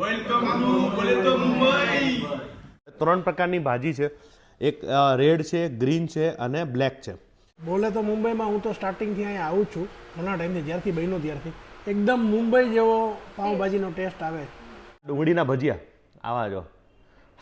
Welcome to બોલે તો મુંબઈ. ત્રણ પ્રકારની ભાજી છે. એક રેડ છે ગ્રીન છે અને બ્લેક છે. બોલે તો મુંબઈમાં હું તો સ્ટાર્ટિંગથી અહીંયા આવું જ છું. ઘણા ટાઈમથી જ્યારથી બન્યો ત્યારથી. એકદમ મુંબઈ જેવો પાઉંભાજીનો ટેસ્ટ આવે. ડુંગળીના ભજીયા. આવા જો.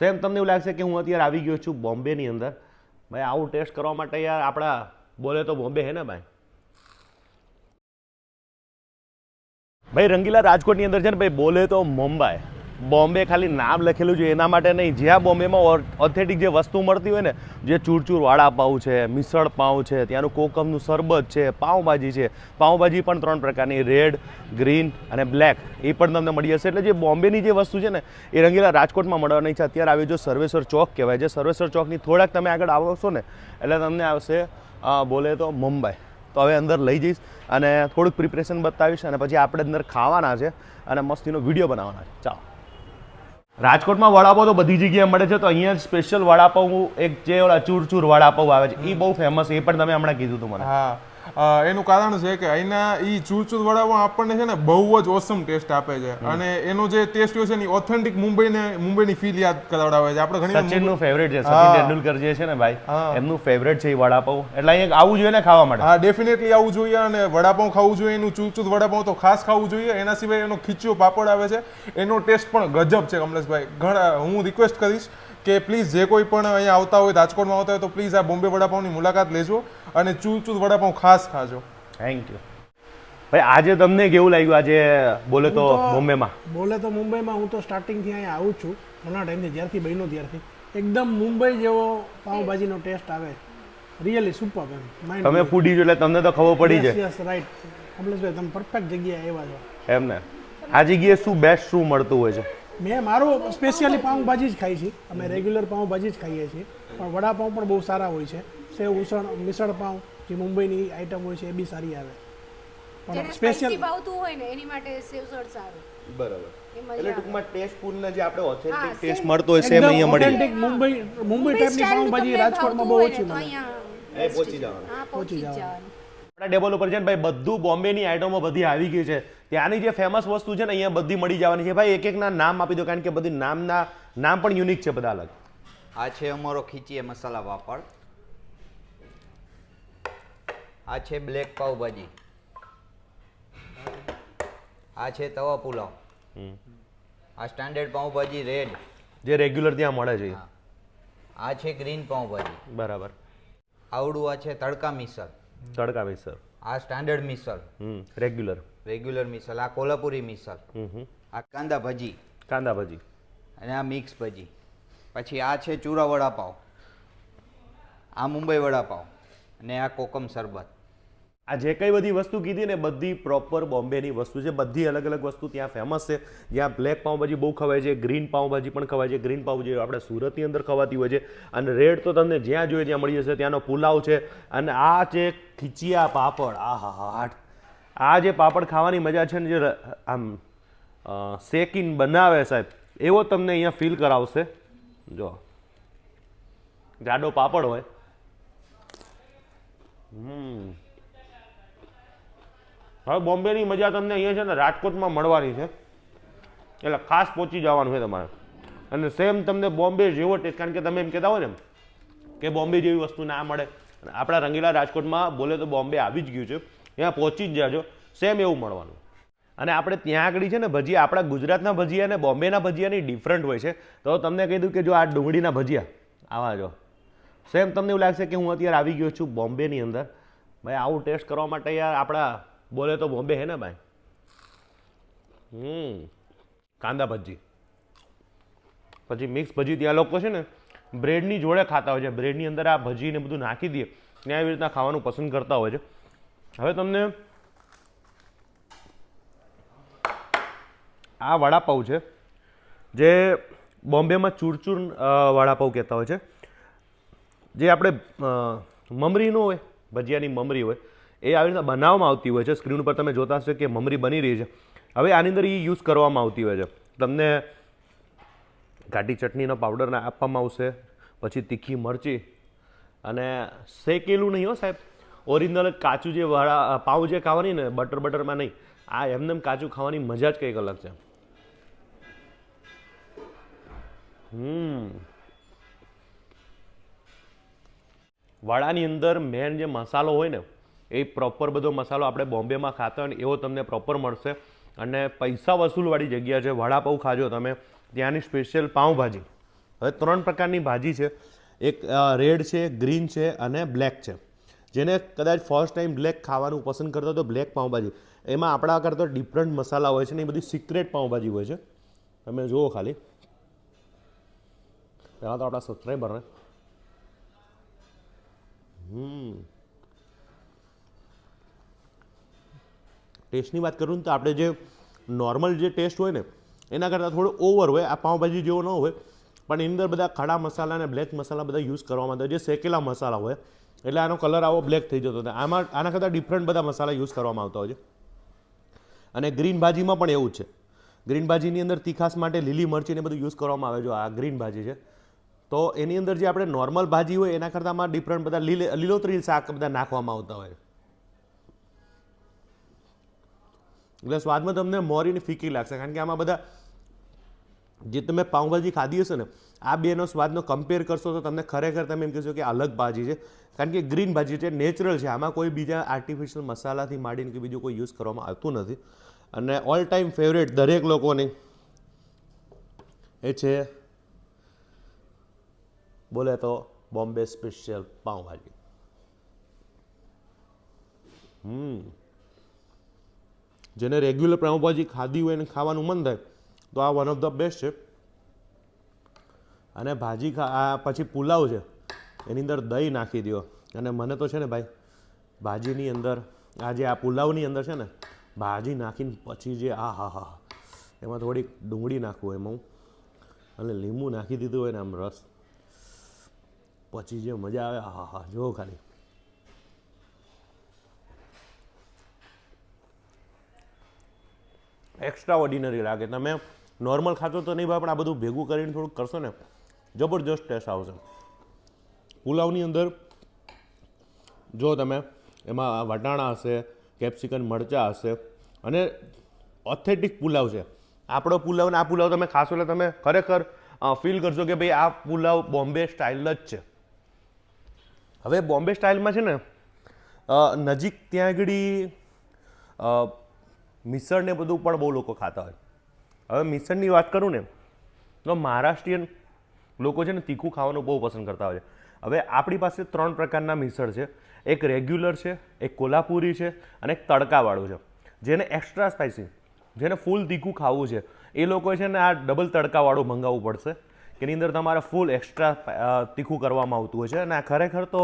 સેમ તમને એવું લાગશે કે હું અત્યારે આવી ગયો છું બોમ્બેની અંદર. ભાઈ આવું ટેસ્ટ કરવા માટે યાર આપણા બોલે તો બોમ્બે હે ને ભાઈ? ભાઈ, રંગીલા રાજકોટની અંદર છે ને ભાઈ, બોલે તો મુંબઈ. બોમ્બે ખાલી નામ લખેલું છે, એના માટે નહીં. જ્યાં બોમ્બેમાં ઓથેન્ટિક જે વસ્તુ મળતી હોય ને, જે ચૂરચૂર વડાપાઉં છે, મિસળ પાઉં છે, ત્યાંનું કોકમનું શરબત છે, પાઉંભાજી છે, પાઉંભાજી પણ ત્રણ પ્રકારની, રેડ, ગ્રીન અને બ્લેક. એ પણ તમને મળી જશે એટલે જે બોમ્બેની જે વસ્તુ છે ને, એ રંગીલા રાજકોટમાં મળવાની છે. અત્યારે આવી જો સર્વેશ્વર ચોક કહેવાય છે. સર્વેશ્વર ચોકની થોડાક તમે આગળ આવશો ને, એટલે તમને આવશે બોલે તો મુંબઈ. તો હવે અંદર લઈ જઈશ અને થોડુંક પ્રિપરેશન બતાવીશ અને પછી આપણે અંદર ખાવાના છે અને મસ્તીનો વીડિયો બનાવવાના છે. ચાલો. રાજકોટમાં વડાપાવ તો બધી જગ્યાએ મળે છે, તો અહીંયા સ્પેશિયલ વડાપાવ, એક જે ઓલા ચૂરચૂર વડાપાવ આવે છે, એ બહુ ફેમસ એ પણ તમે હમણાં કીધું હતું મને. હા. એનું કારણ છે કે અહીંના એ ચૂરચૂર વડાપાવ આપણને છે ને બહુ જ ઓસમ ટેસ્ટ આપે છે. અને એનો જે ટેસ્ટ હોય છે ને ઓથેન્ટિક મુંબઈને મુંબઈની ફીલ યાદ કરાવડાવે છે. આપણે ઘણી સચિનનું ફેવરેટ છે સચિન તેંડુલકર જે છે ને ભાઈ એમનું ફેવરેટ છે એ વડાપાઉં. એટલે અહીંયા આવું જોઈએ ને ખાવા માટે. હા ડેફિનેટલી આવવું જોઈએ અને વડાપાઉં ખાવું જોઈએ એનું ચૂરચૂર વડાપાઉં તો ખાસ ખાવું જોઈએ. એના સિવાય એનો ખીચ્યો પાપડ આવે છે. એનો ટેસ્ટ પણ ગજબ છે કમલેશભાઈ. ઘણા હું રિક્વેસ્ટ કરીશ કે પ્લીઝ જે કોઈ પણ અહીંયા આવતા હોય રાજકોટમાં આવતા હોય તો પ્લીઝ આ બોમ્બે વડાપાઉંની મુલાકાત લેજો અને ચૂરચૂર વડાપાઉં ખાસ ખાજો. થેન્ક યુ ભાઈ આજે તમને કેવું લાગ્યું? આજે બોલે તો મુંબઈમાં. બોમ્બેમાં બોલે તો મુંબઈમાં હું તો સ્ટાર્ટિંગથી અહીંયા આવું છું. ઘણા ટાઈમથી જ્યારથી બન્યો ત્યારથી. એકદમ મુંબઈ જેવો પાઉંભાજીનો ટેસ્ટ આવે. રિયલી સુપર એમ. માઇન્ડ તમે ફૂડી જો એટલે તમને તો ખબર પડી છે. યસ રાઈટ કમલેશભાઈ તમે પરફેક્ટ જગ્યાએ આવ્યા છો. એમ ને. આ જગ્યાએ શું બેસ્ટ શું મળતું હોય છે? મેં મારું સ્પેશિયલી પાઉંભાજી જ ખાઈ છે. અમે રેગ્યુલર પાઉંભાજી જ ખાઈએ છીએ. પણ વડાપાઉં પણ બહુ સારા હોય છે. સેવ ઉસળ મિસળ પાઉં જે મુંબઈની આઈટમ હોય છે એ બી સારી આવે. પણ સ્પેશિયલ ભાવતું હોય ને એની માટે સેવસળ સારું બરાબર. એટલે ટૂંકમાં ટેસ્ટ ફૂડના જે આપણે ઓથેન્ટિક ટેસ્ટ મળતો હોય સેમ અહીંયા મળી ઓથેન્ટિક મુંબઈ મુંબઈ ટાઈપની પાઉંભાજી રાજકોટમાં બહુ ઓછી મળે. એ પહોંચી જવાનું. પહોંચી જવાનું. આપણા ડેબલ ઉપર છે ને ભાઈ બધું બોમ્બેની આઈટમો બધી આવી ગઈ છે. ત્યાંની જે ફેમસ વસ્તુ છે ને અહીંયા બધી મળી જવાની છે. ભાઈ એક એકના નામ આપી દો કારણ કે બધી નામના નામ પણ યુનિક છે બધા અલગ. આ છે અમારો ખીચીએ મસાલા પાપડ. આ છે બ્લેક પાઉભાજી. આ છે તવા પુલાવ. આ સ્ટાન્ડર્ડ પાઉભાજી રેડ જે રેગ્યુલર ત્યાં મળે છે. આ છે ગ્રીન પાઉભાજી. બરાબર. આવડું આ છે તડકા મિસળ તડકા મિસળ આ standard misal regular regular misal આ કોલ્હાપુરી મિસલ આ કાંદા ભજી. કાંદા ભજી. અને આ મિક્સ ભજી. પછી આ છે ચૂરા વડાપાવ. આ મુંબઈ વડાપાવ. અને આ કોકમ શરબત. આ જે કઈ બધી વસ્તુ કીધી ને બધી પ્રોપર બોમ્બેની વસ્તુ છે. બધી અલગ અલગ વસ્તુ ત્યાં ફેમસ છે. જ્યાં બ્લેક પાઉંભાજી બહુ ખવાય છે ગ્રીન પાઉંભાજી પણ ખવાય છે. ગ્રીન પાઉંભાજી આપણે સુરતની અંદર ખવાતી હોય છે. અને રેડ તો તમને જ્યાં જોઈએ ત્યાં મળી જશે. ત્યાંનો પુલાવ છે. અને આ છે ખીચિયા પાપડ. આ હા હા હાટ આ જે પાપડ ખાવાની મજા છે ને જે આમ શેકીને બનાવે સાહેબ, એવો તમને અહીંયા ફીલ કરાવશે. જો, જાડો પાપડ હોય. હવે બોમ્બેની મજા તમને અહીંયા છે ને રાજકોટમાં મળવાની છે. એટલે ખાસ પહોંચી જવાનું છે તમારે. અને સેમ તમને બોમ્બે જેવો ટેસ્ટ કારણ કે તમે એમ કહેતા હોય ને કે બોમ્બે જેવી વસ્તુ ના મળે. આપણા રંગીલા રાજકોટમાં બોલે તો બોમ્બે આવી જ ગયું છે. ત્યાં પહોંચી જ જાજો. સેમ એવું મળવાનું. અને આપણે ત્યાં આગળ છે ને, ભજીયા, આપણા ગુજરાતના ભજીયા અને બોમ્બેના ભજીયાની ડિફરન્ટ હોય છે. તો તમને કહી દઉં કે જો આ ડુંગળીના ભજીયા, આવા જો. સેમ તમને એવું લાગશે કે હું અત્યારે આવી ગયો છું બોમ્બેની અંદર. ભાઈ, આવું ટેસ્ટ કરવા માટે યાર આપણા બોલે તો બોમ્બે હે ને ભાઈ? હમ. કાંદા ભજી. પછી મિક્સ ભજી ત્યાં લોકો છે ને બ્રેડની જોડે ખાતા હોય છે. બ્રેડની અંદર આ ભજીને બધું નાખી દઈએ ત્યાં એવી રીતના ખાવાનું પસંદ કરતા હોય છે. હવે તમને આ વડાપાઉં છે, જે બોમ્બેમાં ચૂરચૂર વડાપાઉં કહેતા હોય છે. જે આપણે મમરીનો હોય, ભજીયાની મમરી હોય, એ આવી રીતના બનાવવામાં આવતી હોય છે. સ્ક્રીન ઉપર તમે જોતા હશો કે મમરી બની રહી છે. હવે આની અંદર એ યુઝ કરવામાં આવતી હોય છે. તમને ઘાટી ચટણીનો પાવડર આપવામાં આવશે, પછી તીખી મરચી અને શેકેલું નહીં હો સાહેબ. ઓરિજિનલ કાચું જે વડા પાઉં જે ખાવાની ને બટર બટરમાં નહીં. આ એમને એમ કાચું ખાવાની મજા જ કંઈક અલગ છે. હમ. વડાની અંદર મેન જે મસાલો હોય ને, એ પ્રોપર બધો મસાલો આપણે બોમ્બેમાં ખાતા હોય ને, એવો તમને પ્રોપર મળશે. અને પૈસા વસૂલવાળી જગ્યા છે વડાપાઉં ખાજો તમે. ત્યાંની સ્પેશિયલ પાઉંભાજી. હવે ત્રણ પ્રકારની ભાજી છે. એક રેડ છે ગ્રીન છે અને બ્લેક છે. જેને કદાચ ફર્સ્ટ ટાઈમ બ્લેક ખાવાનું પસંદ કરતો તો બ્લેક પાઉંભાજી. એમાં આપણા કરતાં ડિફરન્ટ મસાલા હોય છે ને એ બધી સિક્રેટ પાઉંભાજી હોય છે. તમે જુઓ ખાલી. પહેલાં તો આપણા સબસ્ક્રાઈબરને હમ. ટેસ્ટની વાત કરું ને તો આપણે જે નોર્મલ જે ટેસ્ટ હોય ને, એના કરતાં થોડું ઓવર હોય, આ પાઉંભાજી જેવો ન હોય. પણ એની અંદર બધા ખડા મસાલા અને બ્લેક મસાલા બધા યુઝ કરવામાં આવતા જે શેકેલા મસાલા હોય, એટલે આનો કલર આવો બ્લેક થઈ જતો હતો આમાં, આના કરતાં ડિફરન્ટ બધા મસાલા યુઝ કરવામાં આવતા હોય છે. અને ગ્રીન ભાજીમાં પણ એવું છે. ગ્રીન ભાજીની અંદર તીખાસ માટે લીલી મરચી ને બધું યુઝ કરવામાં આવે છે. આ ગ્રીન ભાજી છે. તો એની અંદર જે આપણે નોર્મલ ભાજી હોય, એના કરતાં આમાં ડિફરન્ટ બધા લીલે, લીલોતરી શાક બધા નાખવામાં આવતા હોય. એટલે સ્વાદમાં તમને મોરીની ફીકી લાગશે. કારણ કે આમાં બધા જે તમે પાઉંભાજી ખાધી હશે ને, આ બેનો સ્વાદનો કમ્પેર કરશો તો તમને ખરેખર તમે એમ કહેશો કે અલગ ભાજી છે. કારણ કે ગ્રીન ભાજી છે નેચરલ છે. આમાં કોઈ બીજા આર્ટિફિશિયલ મસાલાથી માંડીને કે બીજું કોઈ યુઝ કરવામાં આવતું નથી. અને ઓલ ટાઈમ ફેવરેટ દરેક લોકોની એ છે, બોલે તો બોમ્બે સ્પેશિયલ પાઉંભાજી. હમ. જેને રેગ્યુલર પાઉંભાજી ખાધી હોય અને ખાવાનું મન થાય તો આ વન ઓફ ધ બેસ્ટ છે. અને ભાજી ખા, આ પછી પુલાવ છે. એની અંદર દહીં નાખી દો અને મને તો છે ને ભાઈ, ભાજીની અંદર આ જે આ પુલાવની અંદર છે ને, ભાજી નાખીને પછી જે આ હા હા એમાં થોડીક ડુંગળી નાખવું એમાં હું. અને લીંબુ નાખી દીધું હોય ને આમ રસ. પછી જે મજા આવે, હા હા જુઓ ખાલી. એક્સ્ટ્રા ઓર્ડિનરી લાગે. તમે નોર્મલ ખાતો તો નહીં ભાઈ, પણ આ બધું ભેગું કરીને થોડુંક કરશો ને, જબરજસ્ત ટેસ્ટ આવશે. પુલાવની અંદર જો તમે એમાં વટાણા હશે કેપ્સિકન મરચાં હશે, અને ઓથેન્ટિક પુલાવ છે. આપણો પુલાવ ને આ પુલાવ તમે ખાશો એટલે તમે ખરેખર ફીલ કરશો કે ભાઈ આ પુલાવ બોમ્બે સ્ટાઇલ જ છે. હવે બોમ્બે સ્ટાઇલમાં છે ને નજીક ત્યાં આગળ મિસળ ને બધું પણ બહુ લોકો ખાતા હોય. હવે મિસળની વાત કરું ને, તો મહારાષ્ટ્રીયન લોકો છે ને તીખું ખાવાનું બહુ પસંદ કરતા હોય છે. હવે આપણી પાસે ત્રણ પ્રકારના મિસળ છે. એક રેગ્યુલર છે, એક કોલ્હાપુરી છે અને એક તડકાવાળું છે. જેને એક્સ્ટ્રા સ્પાઇસી જેને ફૂલ તીખું ખાવું છે. એ લોકો છે ને આ ડબલ તડકાવાળું મંગાવવું પડશે. કે એની અંદર તમારે ફૂલ એક્સ્ટ્રા તીખું કરવામાં આવતું હોય છે. અને આ ખરેખર તો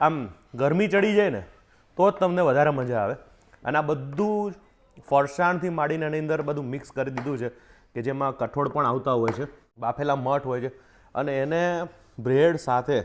આમ ગરમી ચડી જાય ને, તો જ તમને વધારે મજા આવે. અને આ બધું ફરસાણથી માંડીને એની અંદર બધું મિક્સ કરી દીધું છે, કે જેમાં કઠોળ પણ આવતા હોય છે, બાફેલા મઠ હોય છે. અને એને બ્રેડ સાથે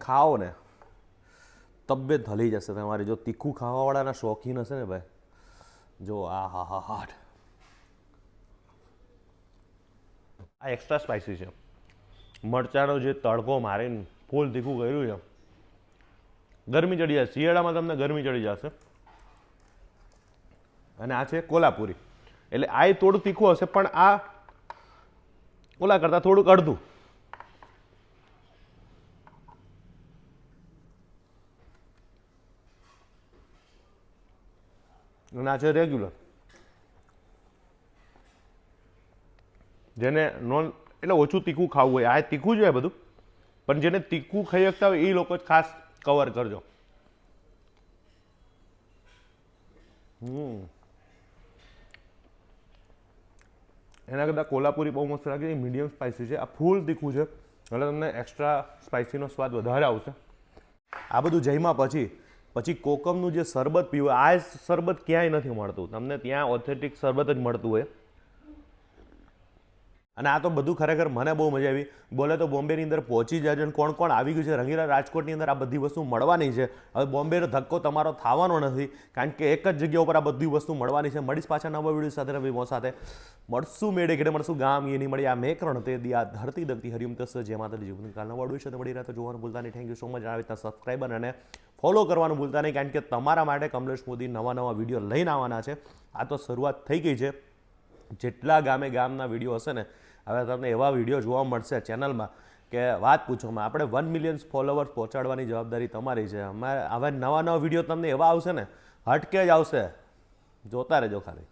ખાઓ ને, તબિયત હલી જશે તમારી. જો તીખું ખાવાવાળાના શોખીન હશે ને ભાઈ, જો આ હા હા. હાટ આ એક્સ્ટ્રા સ્પાઇસી છે. મરચાંનો જે તડકો મારીને ફૂલ તીખું કર્યું છે. ગરમી ચડી જશે. શિયાળામાં તમને ગરમી ચડી જશે. અને આ છે કોલ્હાપુરી એટલે આ થોડું તીખું હશે, પણ આ ઓલા કરતાં થોડુંક અડધું. અને આ છે રેગ્યુલર. જેને નોન એટલે ઓછું તીખું ખાવું હોય. આ તીખું જ હોય બધું, પણ જેને તીખું ખાઈ શકતા હોય, એ લોકો જ ખાસ કવર કરજો. હમ. એના કરતાં કોલ્હાપુરી બહુ મસ્ત લાગે, એ મીડિયમ સ્પાઇસી છે. આ ફૂલ તીખું છે. એટલે તમને એક્સ્ટ્રા સ્પાઇસીનો સ્વાદ વધારે આવશે. આ બધું જમ્યા પછી પછી કોકમનું જે શરબત પીવું આ શરબત ક્યાંય નથી મળતું. તમને ત્યાં ઓથેન્ટિક શરબત જ મળતું હોય. અને આ તો બધું ખરેખર મને બહુ મજા આવી. બોલે તો બોમ્બેની અંદર પહોંચી છે અને કોણ કોણ આવી ગયું છે? રંગીલા રાજકોટની અંદર આ બધી વસ્તુ મળવાની છે. હવે બોમ્બેનો ધક્કો તમારો થવાનો નથી, કારણ કે એક જ જગ્યા ઉપર આ બધી વસ્તુ મળવાની છે. મળીશ પાછા નવા વીડિયો સાથે, રવિ સાથે. મળશું મેળે ઘેડે, મળશું ગામ એ નહીં મળી. આ મેકરણ તે દી, આ ધરતી દગતી હરિયમ તસ જે માતા જીવન કાલના વાળું છે તો મળી રહ્યા તો જોવાનું ભૂલતા નહીં. થેન્ક યુ સો મચ આવી રીતના સબસ્ક્રાઈબર અને ફોલો કરવાનું ભૂલતા નહીં, કારણ કે તમારા માટે કમલેશ મોદી નવા નવા વીડિયો લઈને આવવાના છે. આ તો શરૂઆત થઈ ગઈ છે. જેટલા ગામે ગામના વીડિયો હશે ને હવે તમને એવા વીડિયો જોવા મળશે ચેનલમાં કે વાત પૂછવામાં. આપણે વન મિલિયન્સ ફોલોવર્સ પહોંચાડવાની જવાબદારી તમારી છે. અમારે હવે નવા નવા વીડિયો તમને એવા આવશે ને, હટકે જ આવશે. જોતા રહેજો ખાલી.